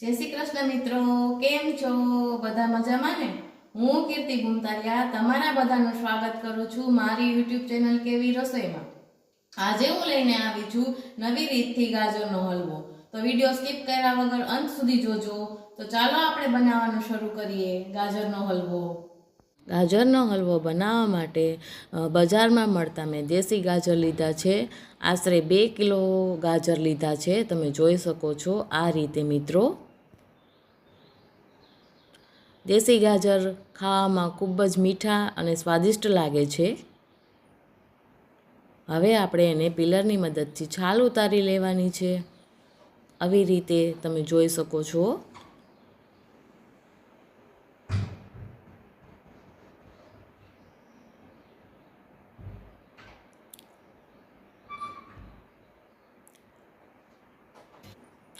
જય શ્રી કૃષ્ણ મિત્રો, કેમ છો? બધા મજામાં ને? હું કીર્તિ ગુમતારિયા, તમારા બધાનું સ્વાગત કરું છું મારી યુટ્યુબ ચેનલ કેવી રસોઈમાં. આજે હું લઈને આવી છું નવી રીતથી ગાજરનો હલવો. તો વીડિયો સ્કીપ કર્યા વગર અંત સુધી જોજો. તો ચાલો આપણે બનાવવાનું શરૂ કરીએ ગાજરનો હલવો. ગાજરનો હલવો બનાવવા માટે બજારમાં મળતા મેં દેશી ગાજર લીધા છે. આશરે બે કિલો ગાજર લીધા છે. તમે જોઈ શકો છો આ રીતે મિત્રો. દેશી ગાજર ખાવામાં ખૂબ જ મીઠા અને સ્વાદિષ્ટ લાગે છે. હવે આપણે એને પિલરની મદદથી છાલ ઉતારી લેવાની છે. આવી રીતે તમે જોઈ શકો છો.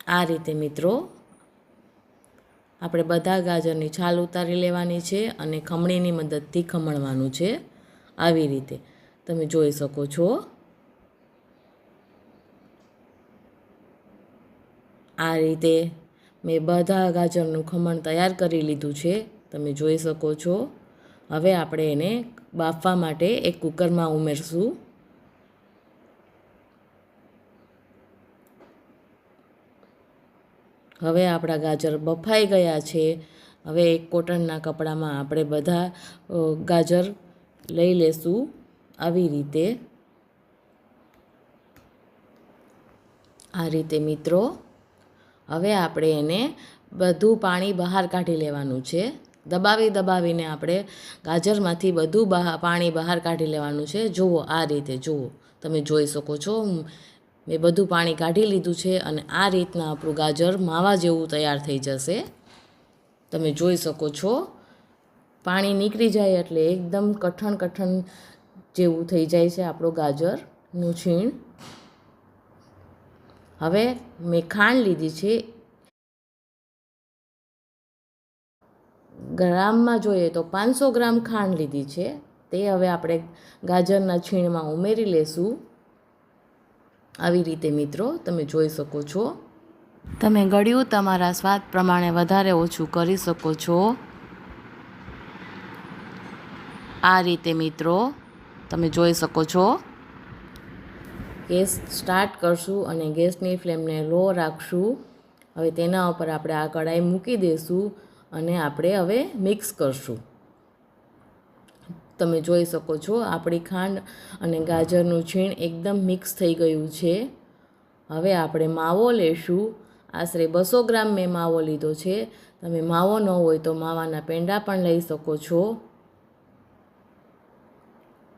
આ રીતે મિત્રો આપણે બધા ગાજરની છાલ ઉતારી લેવાની છે અને ખમણીની મદદથી ખમણવાનું છે આવી રીતે. તમે જોઈ શકો છો. આ રીતે મેં બધા ગાજરનું ખમણ તૈયાર કરી લીધું છે. તમે જોઈ શકો છો. હવે આપણે એને બાફવા માટે એક કુકરમાં ઉમેરશું. હવે આપણા ગાજર બફાઈ ગયા છે. હવે એક કોટનના કપડામાં આપણે બધા ગાજર લઈ લેશું આવી રીતે. આ રીતે મિત્રો, હવે આપણે એને બધું પાણી બહાર કાઢી લેવાનું છે. દબાવી દબાવીને આપણે ગાજરમાંથી બધું પાણી બહાર કાઢી લેવાનું છે. જુઓ આ રીતે, જુઓ. તમે જોઈ શકો છો મેં બધું પાણી કાઢી લીધું છે અને આ રીતના આપણું ગાજર માવા જેવું તૈયાર થઈ જશે. તમે જોઈ શકો છો. પાણી નીકળી જાય એટલે એકદમ કઠણ કઠણ જેવું થઈ જાય છે આપણું ગાજરનું છીણ. હવે મેં ખાંડ લીધી છે. ગ્રામમાં જોઈએ તો પાંચસો ગ્રામ ખાંડ લીધી છે. તે હવે આપણે ગાજરના છીણમાં ઉમેરી લેશું. આવી રીતે મિત્રો તમે જોઈ શકો છો. તમે ગળ્યું તમારા સ્વાદ પ્રમાણે વધારે ઓછું કરી શકો છો. આ રીતે મિત્રો તમે જોઈ શકો છો. ગેસ સ્ટાર્ટ કરશું અને ગેસની ફ્લેમને લો રાખશું. હવે તેના ઉપર આપણે આ કઢાઈ મૂકી દઈશું અને આપણે હવે મિક્સ કરશું. તમે જોઈ શકો છો. આપણી ખાંડ અને ગાજરનું છીણ એકદમ મિક્સ થઈ ગયું છે. હવે આપણે માવો લેશું. આશરે બસો ગ્રામ મેં માવો લીધો છે. તમે માવો ન હોય તો માવાના પેંડા પણ લઈ શકો છો.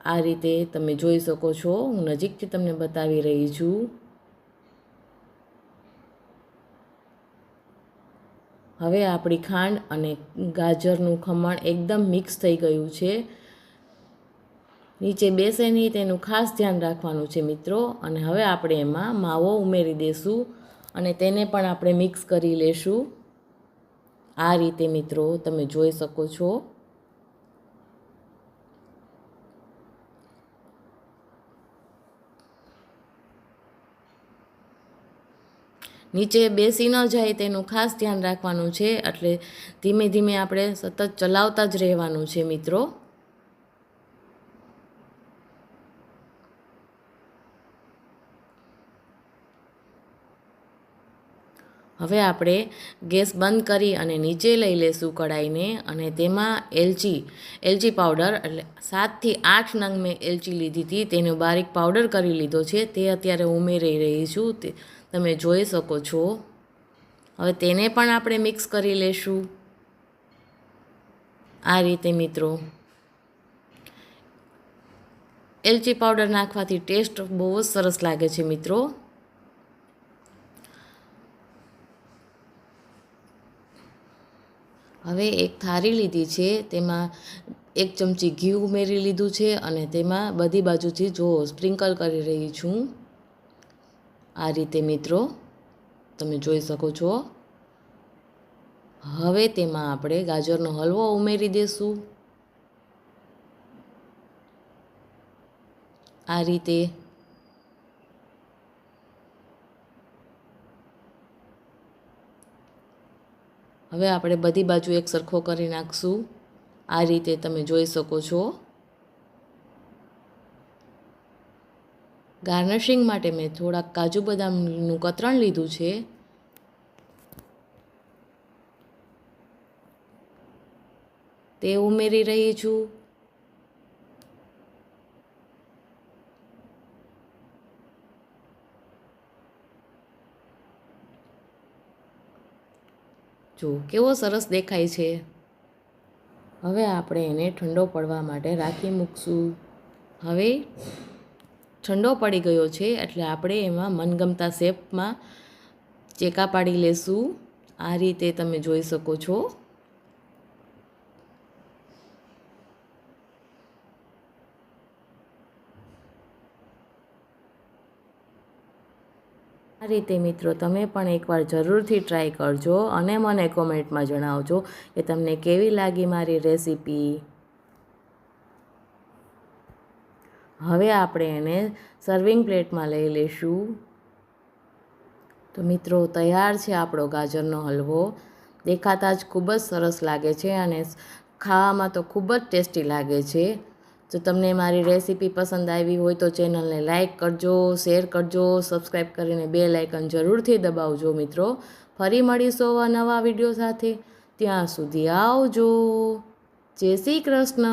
આ રીતે તમે જોઈ શકો છો. હું નજીકથી તમને બતાવી રહી છું. હવે આપણી ખાંડ અને ગાજરનું ખમણ એકદમ મિક્સ થઈ ગયું છે. નીચે બેસે નહીં તેનું ખાસ ધ્યાન રાખવાનું છે મિત્રો. અને હવે આપણે એમાં માવો ઉમેરી દઈશું અને તેને પણ આપણે મિક્સ કરી લેશું. આ રીતે મિત્રો તમે જોઈ શકો છો. નીચે બેસી ન જાય તેનું ખાસ ધ્યાન રાખવાનું છે. એટલે ધીમે ધીમે આપણે સતત ચલાવતા જ રહેવાનું છે મિત્રો. હવે આપણે ગેસ બંધ કરી અને નીચે લઈ લેશું કઢાઈને અને તેમાં એલચી એલચી પાવડર એટલે સાતથી આઠ નંગ મેં એલચી લીધી હતી, તેનો બારીક પાવડર કરી લીધો છે, તે અત્યારે ઉમેરી રહી છું, તે તમે જોઈ શકો છો. હવે તેને પણ આપણે મિક્સ કરી લેશું. આ રીતે મિત્રો. એલચી પાવડર નાખવાથી ટેસ્ટ બહુ જ સરસ લાગે છે મિત્રો. હવે એક થાળી લીધી છે, તેમાં એક ચમચી ઘી ઉમેરી લીધું છે અને તેમાં બધી બાજુથી જો સ્પ્રિંકલ કરી રહી છું. આ રીતે મિત્રો, તમે જોઈ શકો છો. હવે તેમાં આપણે ગાજરનો હલવો ઉમેરી દઈશું આ રીતે હવે આપણે બધી બાજુ એક સરખો કરી નાખશું. આ રીતે તમે જોઈ શકો છો. ગાર્નિશિંગ માટે મેં થોડાક કાજુ બદામનું કતરણ લીધું છે. તે ઉમેરી રહી છું. જો, કેવો સરસ દેખાય છે. હવે આપણે એને ઠંડો પડવા માટે રાખી મૂકશું. હવે ઠંડો પડી ગયો છે એટલે આપણે એમાં મનગમતા શેપમાં ચેકા પાડી લેશું. આ રીતે તમે જોઈ શકો છો. આ રીતે મિત્રો તમે પણ એકવાર જરૂરથી ટ્રાય કરજો અને મને કોમેન્ટમાં જણાવજો કે તમને કેવી લાગી મારી રેસીપી હવે આપણે એને સર્વિંગ પ્લેટમાં લઈ લઈશું. તો મિત્રો તૈયાર છે આપણો ગાજરનો હલવો. દેખાતા જ ખૂબ જ સરસ લાગે છે અને ખાવામાં તો ખૂબ જ ટેસ્ટી લાગે છે. જો તમને મારી રેસીપી પસંદ આવી હોય તો ચેનલને લાઇક કરજો, શેર કરજો સબસ્ક્રાઈબ કરીને બે લાઇકન જરૂરથી દબાવજો મિત્રો. ફરી મળીશું આવા નવા વીડિયો સાથે. ત્યાં સુધી આવજો. જય શ્રી કૃષ્ણ.